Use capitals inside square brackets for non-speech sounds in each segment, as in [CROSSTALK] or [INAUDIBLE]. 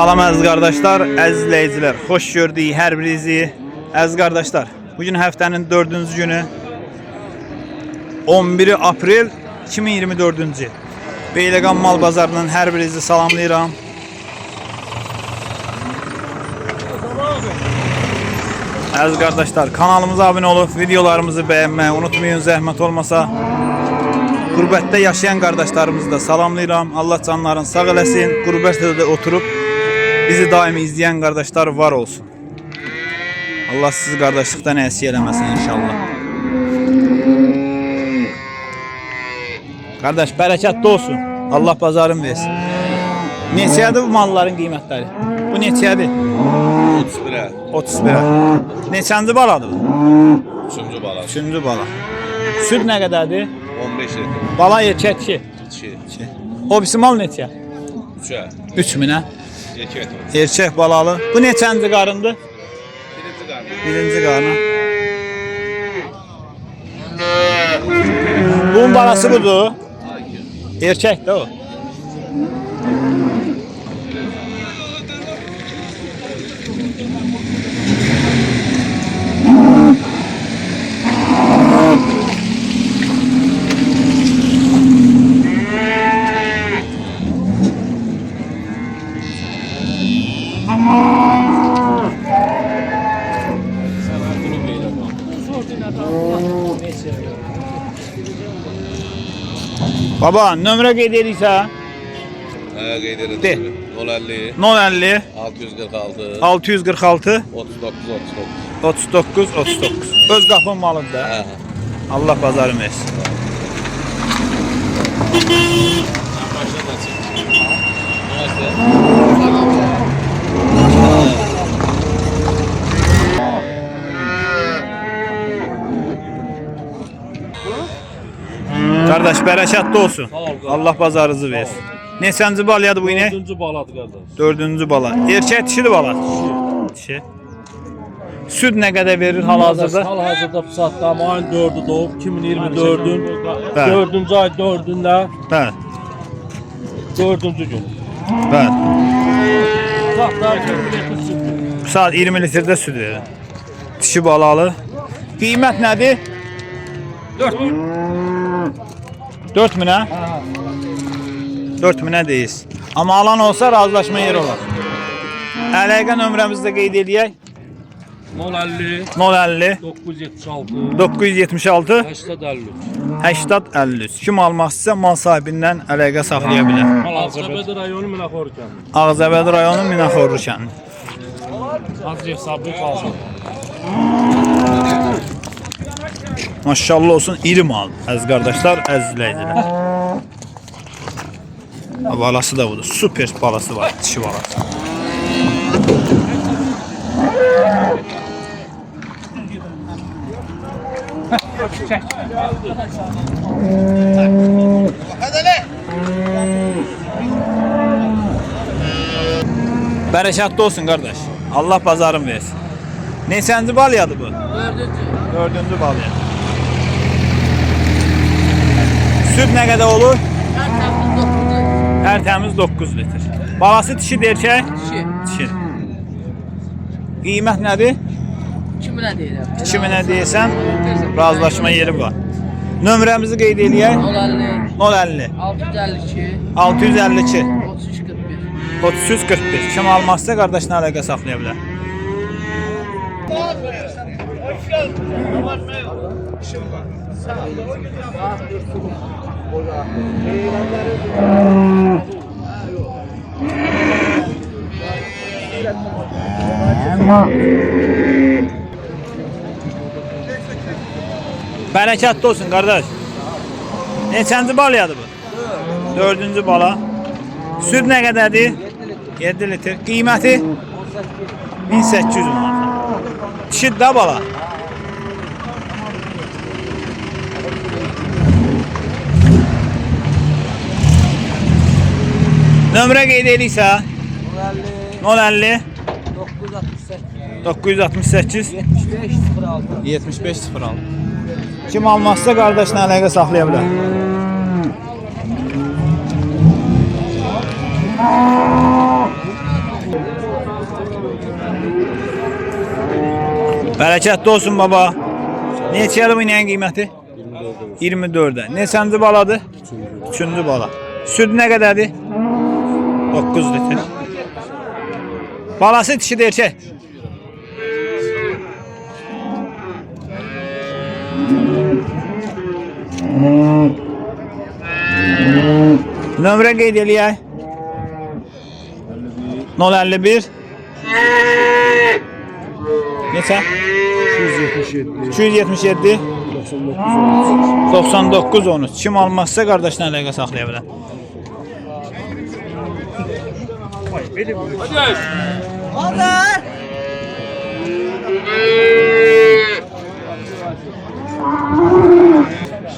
Salam əziz qardaşlar, əziz izləyicilər. Xoş gördük hər birinizi. Əziz qardaşlar, bu gün həftənin 4-cü günü 11 aprel 2024-cü. Beyləqan mal bazarının hər birinizi salamlayıram. Əziz qardaşlar, kanalımıza abunə olub videolarımızı bəyənməyi unutmayın, zəhmət olmasa. Qurbətdə yaşayan qardaşlarımızı da salamlayıram. Allah canlarını sağ eləsin. Qurbətdə də oturub bizi daimi izləyən qardaşlar var olsun. Allah sizi qardaşlıqdan əziyyət eləməsin inşallah. Qardaş bərəkətli olsun. Allah bazarın versin. Neçədir bu malların qiymətləri? Bu neçədir? 31'e. 31. Neçənci baladır bu? Üçüncü bala. Üçüncü bala. Süd nə qədərdir? 15 litre. Bala erkək ki. İki. O birisi mal neçə? Üçe. 3000-ə. İki et. Erkək balalı. Bu neçənci qarındır? Birinci karnı. Birinci qarnı. Bunun balası budur. Erkək də o. Baba, nömrə qeyd edirsə Ha qeyderi. De. 050 050 646 646 39 39. 39 39. Öz qapın malıdır da. Ha. Allah bazarı versin. Qardaş bərəkətli olsun. Allah bazarınızı versin. Neçənci balayadır bu inek? Dördüncü baladı qardaş. Dördüncü bala. Erkək dişidir bala. Dişi. Süd nə qədər verir hal-hazırda? Hal-hazırda bu saatda ama ayın 4'ü doğub 2024'ün Bəli. 4-cü ay 4'ünde Bəli, 4-cü gün. bəli. Bu saat 20 litrdə süd verir. Dişi balalı. Qiymət nədir? 4 4000 hə? 4000 deyiz. Amma alan olsa razılaşma yeri olar. Əlaqə nömrəmizi də qeyd eləyək. 050 050 976 976 853. 8053. Kim almaq istəsə mal sahibindən əlaqə saxlaya bilər. Azərbaycan rayonu Minaxorkan. Ağzabəd rayonu Minaxorlu kəndi. Hesabı kalsın. Maşallah olsun iri mal. Əziz qardaşlar, əziz izləyicilər. Balası da budur. Super balası var. Dişi balası. Bərəkətli olsun qardaş. Allah bazarın versin. Neçənci balyadır bu? Dördüncü. Dördüncü balya. Süd nə qədər olur? Hər təmiz 9 litr. Balası dişi erkək? Kişi, Dişi. Qiymət nədir? kiminə deyirəm? 2000-ə deyəsən, razılaşma yeri var. Nömrəmizi qeyd eləyək. 050, 050 652, 652 33, 41. 33 41. Kim almazsa qardaşla əlaqə saxlaya bilər. Bərəkətli olsun qardaş. Neçənci balayadır bu? Dördüncü bala. Süd nə qədərdir? 7 litr. Qiyməti 1800 manat. Dişi də bala. Nömrə qeyd edirik isə 050 968 968 7506 7506 Kim almazsa qardaşla əlaqə saxlaya bilər. Bərəkətli olsun baba. Neçə yılı bu inəyin qiyməti? 24. 24-də. Neçənci baladır? 3-cü bala. Süd nə qədərdir? 9 litr. Balası dişi də erkək. Nömrə qeyd eləyək. 051 Neçə? 277 277 99 99 13. Kim almazsa qardaşla əlaqə saxlaya bilər.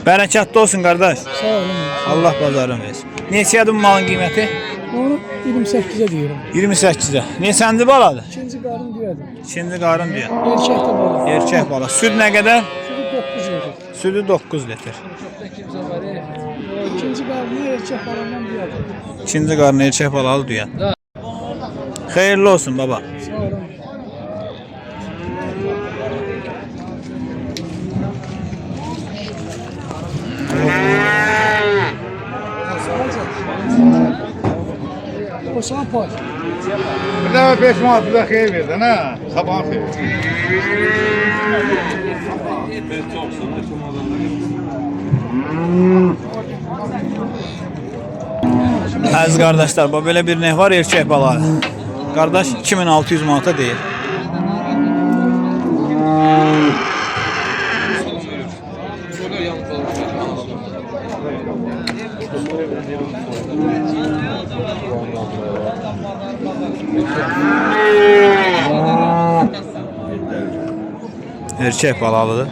Bərəkətli olsun qardaş. Sağ olun. Allah bazarını versin. Neçədir bu malın qiyməti? Onu 28'e diyorum. 28-də. Neçənci baladır? İkinci karın diyordu. İkinci qarın deyir. Erkek de balık. Erkək bala. Süd nə qədər? Şurada 9 yedi. Südü 9 litr. İkinci karını erkek balandan diyordu. İkinci qarın erkək balalı düyən. Xeyirli olsun baba. Sağ olun. O sana pay. Bir daha 5 manat bize xeyir verdin ha. Sabahın xeyir. Əziz qardaşlar, bu belə bir neh var erkək balalı. Qardaş 2600 manata deyir. Erkək balalıdır.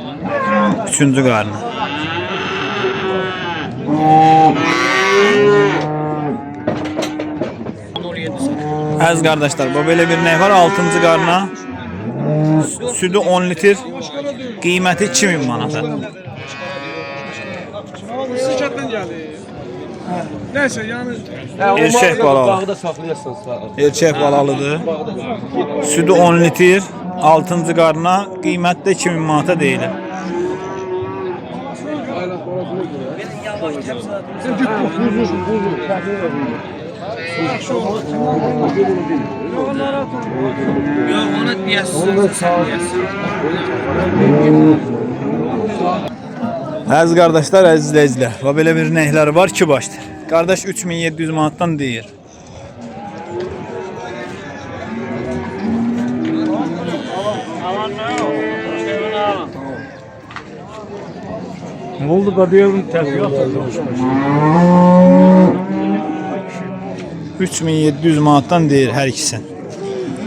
Üçüncü qarnı. Əziz qardaşlar, bu belə bir nəy var 6-cı qarna. Südü 10 litr. Qiyməti 2000 manata. Sıcaktan geldi. Neyse yani Erkək balalı. Bağda saxlayasın sağ ol. Erkək balalıdır. Südü 10 litr. 6-cı qarna qiymət də 2000 manata deyilir. Əziz qardaşlar, əziz izləyicilər, və belə bir nəhləri var ki başdır. Qardaş 3700 manatdan deyir. Ne oldu da diyorum tepki atıldı. 3700 manatdan deyir hər ikisi.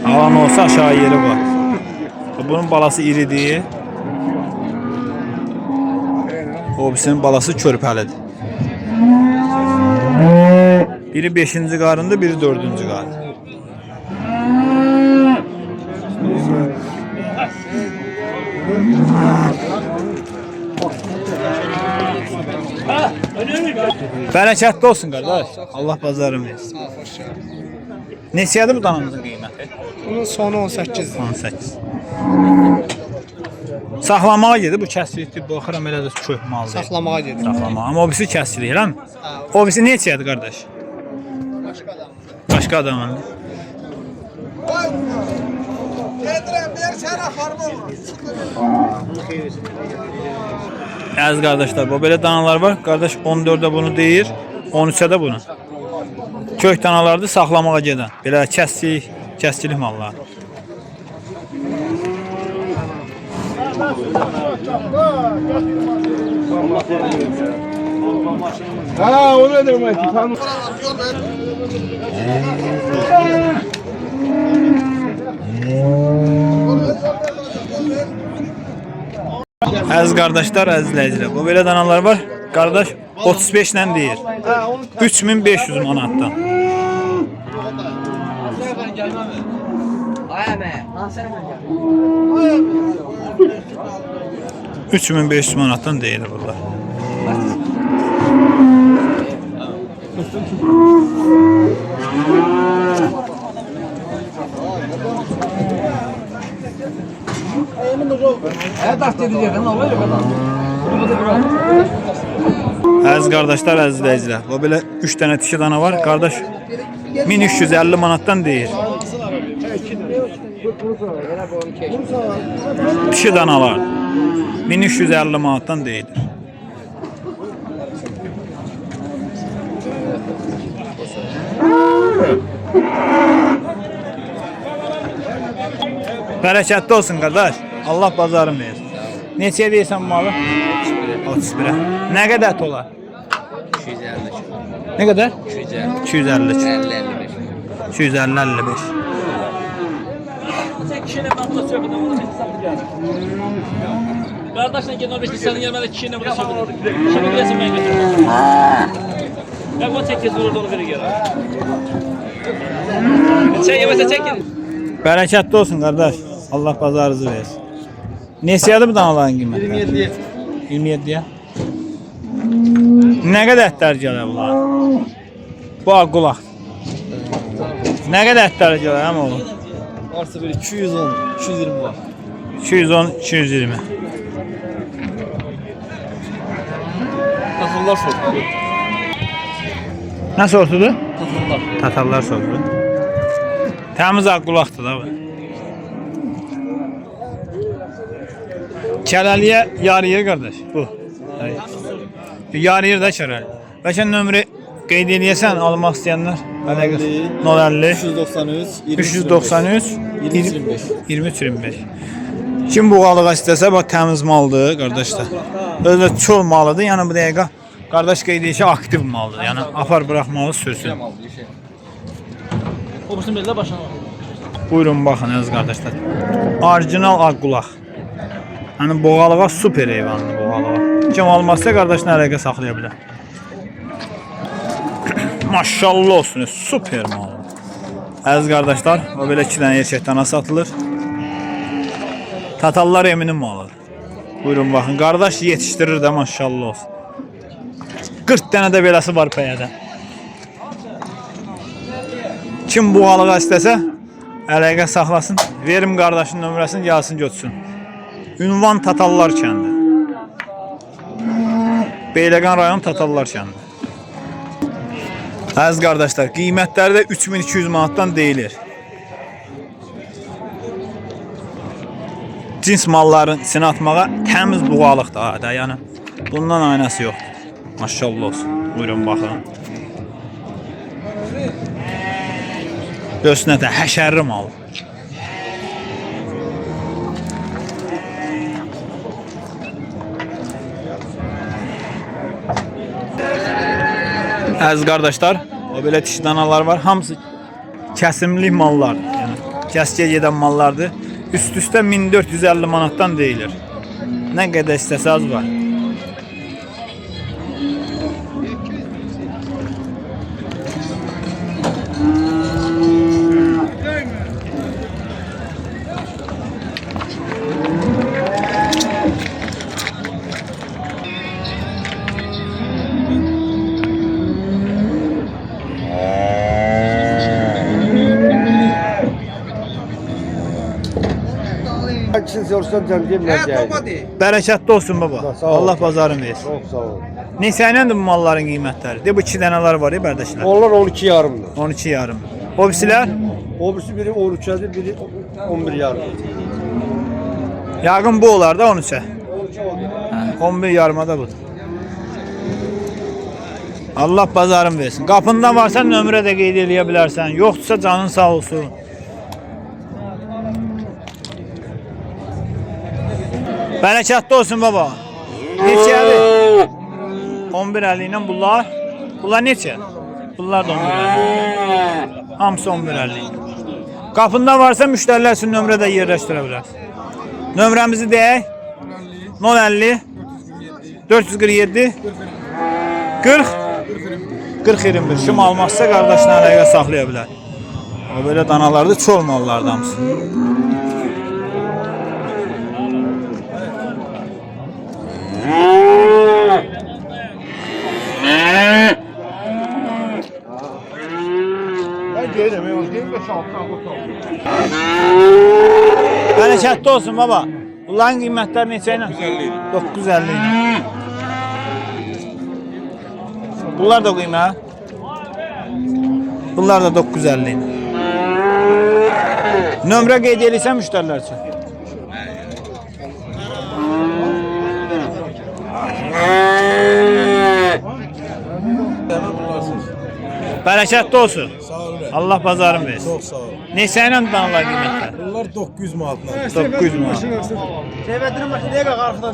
Alan olsa aşağı yeri var. Bunun balası iridir. O birisinin balası körpəlidir. Biri 5-ci qarındır, biri 4-cü qarın. Bərəkətli olsun qardaş. Allah bazarını versin. Neçədir bu danamızın qiyməti? bunun sonu 18. 18. Saxlamağa gedir bu kəsrikdir. Baxıram elə də köh maldır. Saklamağa gedir. Saxlamağa. Amma o birisi kəsilir, eləmi? O birisi neçədir qardaş? Başqa adamın. Əziz qardaşlar, bu belə danalar var. Qardaş 14-də bunu deyir, 13-də bunu. Kök danalardır saxlamağa gedən. Belə kəsik, kəskilik mallar. Ha o ne demek? Tam Əziz qardaşlar, əziz izləyicilər, bu belə danalar var. Qardaş 35 ilə deyir. 3500 manatdan. Üç 3500 manatdan deyilir bunlar. Əziz qardaşlar, əziz izləyicilər. Bu belə 3 dənə dişi dana var. Qardaş 1350 manatdan deyir. Dişi danalar 1350 manatdan deyilir. Bərəkətli olsun qardaş. Allah bazarın versin. Neçəyə deyirsən bu malı? 31-ə. Nə qədər ət olar? 250. Nə qədər? 250. 250. 50 55. 250 55. Kardeşle gene o beşli senin gelmede kişinin burada sökülür. Şimdi bilesin ben götürürüm. Ben tek kez vururdu onu verir geri. Çek yemese çekin. Bərəkətli olsun qardaş. Allah bazarınızı versin. Neçədir bu danaların qiyməti? 27. 27-yə. Nə qədər ətlər gəlir bunlar? Bu qulaq. Nə qədər ətlər gəlir həm oğlum? Varsa böyle 210, 220 var. 210, 220. Takımlar sordu. Nə sortudur? Takımlar. Tatarlar sortu. Təmiz ağ qulaqdır da bu. Kələliyə yarıyır qardaş. Bu. Hayır. Yarıyır da kələli. Bəlkə nömrə qeyd edəsən almaq istəyənlər. Əlaqə 050 393, 393 23, 23 25. Kim bu qalığa istəsə bax təmiz maldır qardaşlar. Özü çol malıdır. Yəni bu dəqiqə qardaş qeyd edir ki, aktiv maldır. Yəni apar buraxmalı sürsün. Obusunu belirle başına bak. Buyurun baxın əziz qardaşlar. Orijinal ağ qulaq. Yəni boğalığa super heyvandır boğalığa. Kim almazsa qardaşın əlaqə saxlaya bilər. [COUGHS] Maşallah olsun, super mal. Əziz qardaşlar, o belə 2 dənə erkək satılır. Tatallar eminin malıdır. Buyurun baxın, qardaş yetişdirir də maşallah olsun. 40 dənə də beləsi var pəyədə. Kim bu balığa istəsə, əlaqə saxlasın. Verim qardaşın nömrəsini gəlsin götürsün. Ünvan Tatallar kəndi. Beyləqan rayon Tatallar kəndi. Əziz qardaşlar, qiymətləri də 3200 manatdan deyilir. Cins malların içine atmağa təmiz buğalıqdır ha da, yəni bundan aynası yoxdur. Maşallah olsun. Buyurun baxın. Göğsünə də həşərli mal. Əziz qardaşlar, belə dişi danalar var. Hamısı kəsimli mallar. Yəni kəskiyə gedən mallardır. Üst-üstə 1450 manatdan deyilir. Nə qədər istəsəz var. Hangisini sorsan can demeyeceğim. Bərəkətli olsun baba. Sağ ol. Allah bazarın versin. Çok sağ ol. Neçə iləndir bu malların qiymətləri? De bu 2 dənələr var ya bərdəşlər. Onlar 12 yarımdı. 12 yarım. O birisilər O birisi biri 13'ədir, biri 11 yarım. yaqın bu olar da 13-ə. 13 oldu. 11 yarıma da budur. Allah bazarın versin. Qapında varsa nömrə də qeyd eləyə bilərsən. Yoxdursa canın sağ olsun. Bərəkətli olsun baba. Neçədir? 11.50 ilə bunlar. Bunlar neçə? Bunlar da 11.50. Hamısı 11.50. Qapında varsa müştərilər üçün nömrə də yerləşdirə bilərsən. Nömrəmizi deyək. 050 447 40 40 21 kim almazsa qardaşına əlaqə saxlaya bilər. Belə danalarda çol mallardan Kurtar. Bərəkətli olsun baba. Bunların qiymətləri neçə ilə? 950 ilə. Bunlar da qiymət. Bunlar da 950 ilə. Nömrə qeyd edirsən müştərilər üçün. Bərəkətli olsun. Allah bazarın versin. Çox sağ ol. Neçə ilə danırlar qiymətlər? Bunlar 900 manatla. 900 manat.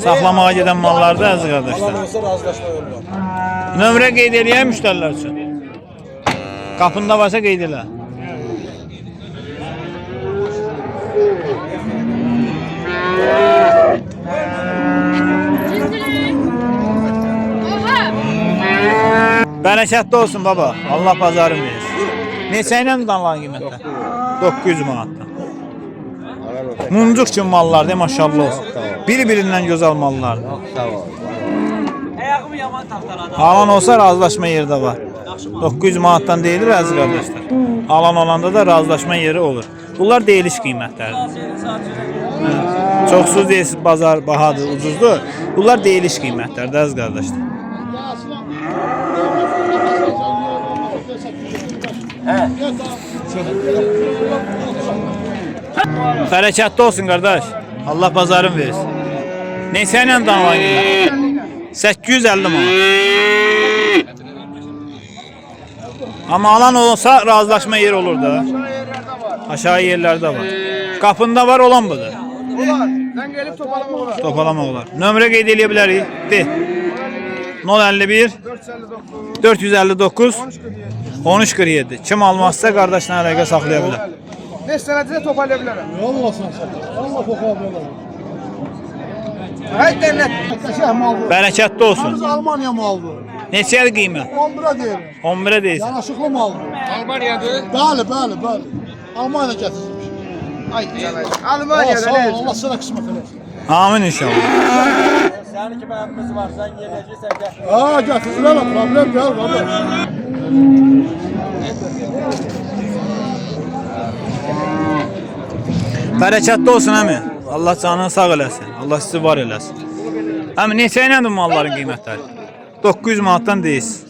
Saxlamağa gedən mallarda əziz qardaşlar. olsa razılaşma yolu var. Nömrə qeyd eləyən müştərilər üçün. Qapında varsa qeyd elə. Bərəkətli olsun baba. Allah bazarın versin. Neçə ilə danılan qiymətlər? 900 manatdan. Muncuq üçün mallar de maşallah olsun. Biri-birindən gözəl mallardır. Ayağımı yaman taxtaladı. Alan olsa razılaşma yeri də var. 900 manatdan deyilir əziz qardaşlar. Alan olanda da razılaşma yeri olur. Bunlar deyiliş qiymətlərdir. Çoxsuz deyilsiz bazar bahadır, ucuzdur. Bunlar deyiliş qiymətlərdir əziz qardaşlar. Bərəkətli olsun qardaş. Allah bazarın versin. İlə danılan qiymət? 850 manat. Amma alan olsa razılaşma yeri olur da. Aşağı yerlərdə var. Qapında var olan budur. Sen gelip topalama olar. Topalama olar. Nömrə qeyd bilərik. De. 051 459 1347. Kim almazsa qardaşla əlaqə saxlaya bilər. 5 senede toparlayabilirim. Allah sen sen. Allah kokabıyla. Haydi dernek. Kaşah mal bu. Bərəkətli olsun. Biz Almanya mal bu. Neçədir qiymət? 11'e değil. 11-ə deyirsən. Yanaşıklı mal bu. Almanya'da. Bəli, bəli, bəli. Almanya gətirmiş. Ay, ne? ol, Allah sana kısmet eləsin. Amin inşallah. Senin kimi evimiz var. Sen geleceksen gel. Ha, gətirirlər, problem deyil, qardaş. Bərəkətli olsun əmi. Allah canını sağ eləsin. Allah sizi var eləsin. Əmi neçə iləndir malların qiymətləri? 900 manatdan deyilsiz.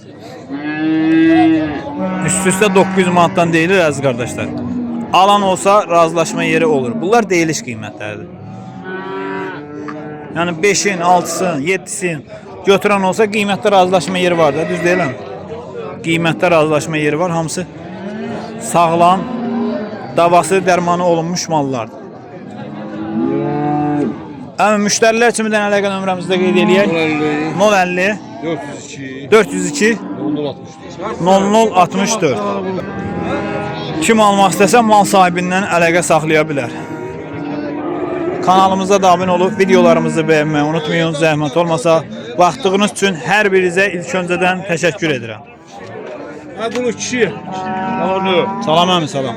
Üst-üstə 900 manatdan deyilir əziz qardaşlar. Alan olsa razılaşma yeri olur. Bunlar deyiliş qiymətləridir. Yəni 5-in, 6-sın, 7-sin götürən olsa qiymətdə razılaşma yeri var da, düz deyiləm. Qiymətdə razılaşma yeri var, hamısı sağlam, davası, dərmanı olunmuş mallardır. Əmi müştərilər üçün bir dənə əlaqə nömrəmizi də qeyd eləyək. 050 402 402 0064. 0064. Kim almaq istəsə mal sahibindən əlaqə saxlaya bilər. Kanalımıza da abunə olub videolarımızı bəyənməyi unutmayın. Zəhmət olmasa vaxtınız üçün hər birinizə ilk öncədən təşəkkür edirəm. Ha bunu kişi. Salam əmi, salam.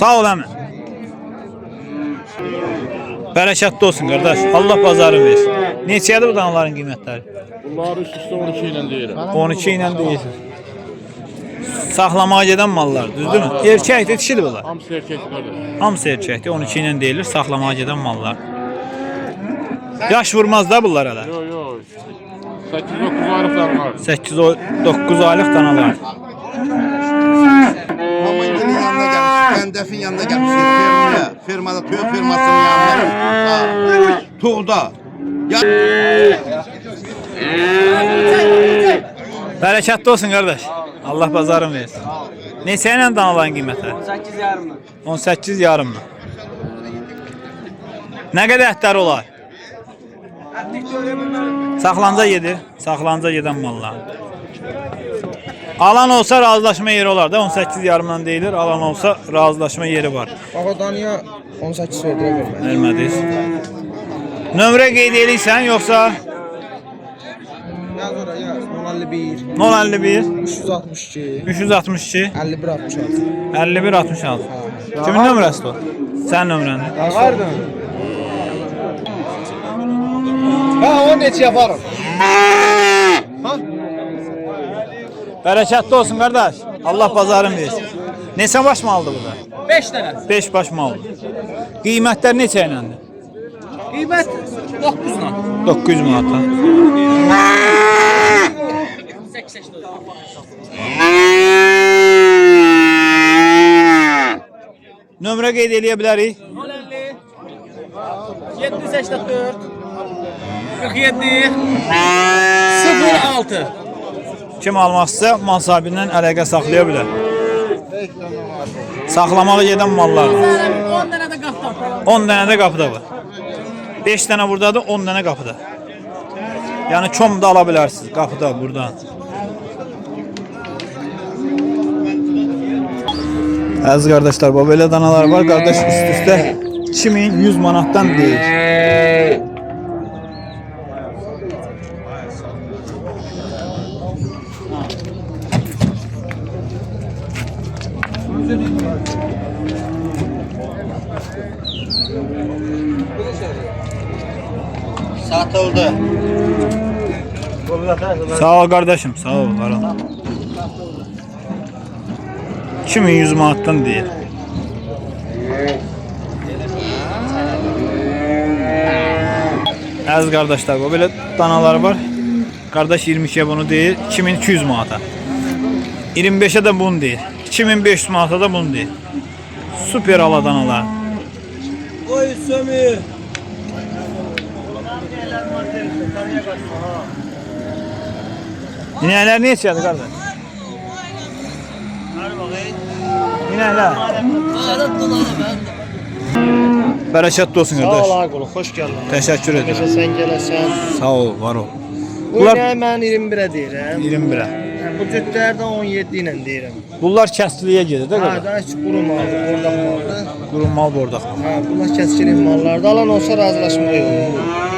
Sağ ol əmi. Bərəkətli olsun qardaş. Allah bazarı versin. Neçədir bu danaların qiymətləri? Bunlar üst üste 12 ile değilim. 12 ilə deyirsən. Saxlamağa gedən mallar, düzdürmü? Erkəkdir, dişidir bunlar. Hamısı kardeş. Hamısı erkəkdir, 12 ilə deyilir, saxlamağa gedən mallar. Yaş vurmaz da bunlar hələ. Yo yo. 8-9 aylıklar var. 8-9 aylıq danalar. Mamancının yanına gelmiş, Pendef'in yanına gelmiş, firmaya, firmada, tüy firmasının yanına. Tuğda. Ya Bərəkətli olsun qardaş. Allah bazarın versin. Neçə ilə danaların qiyməti? 8 yarımla. 18 yarımla. Nə qədər ətləri olar? Saxlanca yedir. Saxlanca gedən mallar. Alan olsa razılaşma yeri olar da 18 yarımdan deyilir. Alan olsa razılaşma yeri var. Baba Danya 18 söyleyeyim ben. Vermədiniz. Nömrə qeyd edirsən yoxsa oraya yaz. 051 051 362 362 51 66. 51 66. Kimin nömrəsidir o? Sənin nömrəndir. Ağardın. Ha o neçə yaparım? Bərəkətli olsun qardaş. Allah bazarın versin. Neçə baş maldır burada? 5 dənə. 5 baş mal. Qiymətlər neçə iləndir? Qiymət 9 lan. 900 manata. 8 yaşında. Nömrə qeyd eləyə bilərik. 784 47 06 Kim almaq istəsə mal sahibindən əlaqə saxlaya bilər. Saxlamağa gedən mallar. 10 dənə də qapdan. 10 dənə də qapıda var. 5 dənə burdadır, 10 dənə qapıda. Yəni çom da ala bilərsiniz qapıda burada. Əziz qardaşlar, bu belə danalar var. Qardaş üst-üstə 2100 manatdan deyir. Sağ ol qardaşım, sağ ol. Var ol. 2100 manatdan deyir. Əziz qardaşlar, bu belə danalar var. Qardaş 22-yə bunu deyir, 2200 manata. 25-ə də bunu deyir. 2500 manata da bunu deyir. Super ala danalar. Oy sömür. İnəklər neçədir qardaş? İnəklər. Bərəkətli olsun qardaş. Ağol, hoş geldin. Təşəkkür Necə edirəm. sən gələsən? Sağ ol, var ol. Bu Bunlar nə mən 21-ə deyirəm. 21-ə. Hə, Bu cütlər də 17 ilə deyirəm. Bunlar kəsliyə gedir də Ha, qardaş. da heç quru maldır, orada maldır. Qurun mal bordaq. Ha, bunlar kəskin mallardır. Alan olsa razılaşmaq yox.